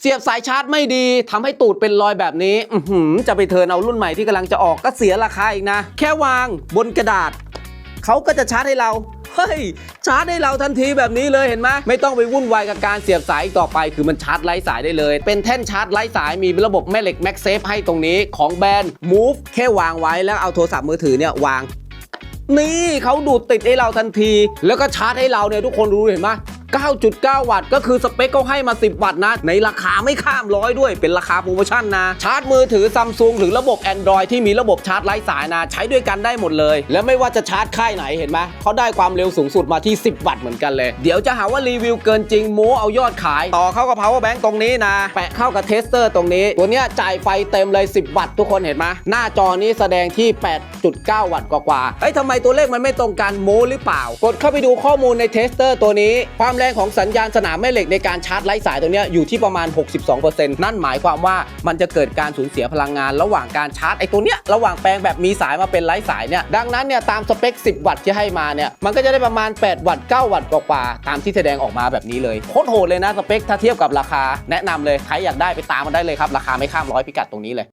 เสียบสายชาร์จไม่ดีทำให้ตูดเป็นรอยแบบนี้ อืจะไปเทินเอารุ่นใหม่ที่กำลังจะออกก็เสียราคาอีกนะ แค่วางบนกระดาษ เขาก็จะชาร์จให้เรา เฮ้ย ชาร์จให้เราทันทีแบบนี้เลยเห็นไหมไม่ต้องไปวุ่นวายกับการเสียบสายอีกต่อไป คือมันชาร์จไร้สายได้เลย เป็นแท่นชาร์จไร้สายมีระบบแม่เหล็ก MagSafe ให้ตรงนี้ของแบรนด์ Move แค่วางไว้แล้วเอาโทรศัพท์มือถือเนี่ยวาง นี่เขาดูดติดให้เราทันที แล้วก็ชาร์จให้เราเนี่ยทุกคนรู้เห็นไหม 9.9 วัตต์ ก็คือสเปคเขาให้มา 10 วัตต์นะ ในราคาไม่ข้ามร้อยด้วย เป็นราคาโปรโมชั่นนะ ชาร์จมือถือซัมซุงหรือระบบ Android ที่มีระบบชาร์จไร้สายนะ ใช้ด้วยกันได้หมดเลย แล้วไม่ว่าจะชาร์จค่ายไหนเห็นไหมเขาได้ความเร็วสูงสุดมาที่ 10 วัตต์เหมือนกันเลย เดี๋ยวจะหาว่ารีวิวเกินจริงโม้เอายอดขาย ต่อเข้ากับ power bank ตรงนี้นะ แปะเข้ากับเทสเตอร์ตรงนี้ ตัวเนี้ยจ่ายไฟเต็มเลย 10 วัตต์ทุกคนเห็นไหมหน้าจอนี้แสดงที่ 8.9 วัตต์กว่าๆเอ้ยทำไมตัวเลขมันไม่ตรงกันโม้หรือเปล่า กดเข้าไปดูข้อมูลในเทสเตอร์ตัวนี้ความแรงของสัญญาณสนามแม่เหล็กในการชาร์จไร้สายตัวนี้อยู่ที่ประมาณ 62%นั่นหมายความว่ามันจะเกิดการสูญเสียพลังงาน ระหว่างการชาร์จไอ้ตัวเนี้ยระหว่างแปลงแบบมีสายมาเป็นไร้สายเนี่ยดังนั้นเนี่ยตามสเปค 10 วัตต์ที่ให้มาเนี่ยมันก็จะได้ประมาณ 8 วัตต์ 9 วัตต์กว่าๆตามที่แสดงออกมาแบบนี้เลยโคตรโหดเลยนะสเปคถ้าเทียบกับราคาแนะนำเลยใครอยากได้ไปตามมันได้เลยครับราคาไม่ข้ามร้อยพิกัดตรงนี้เลย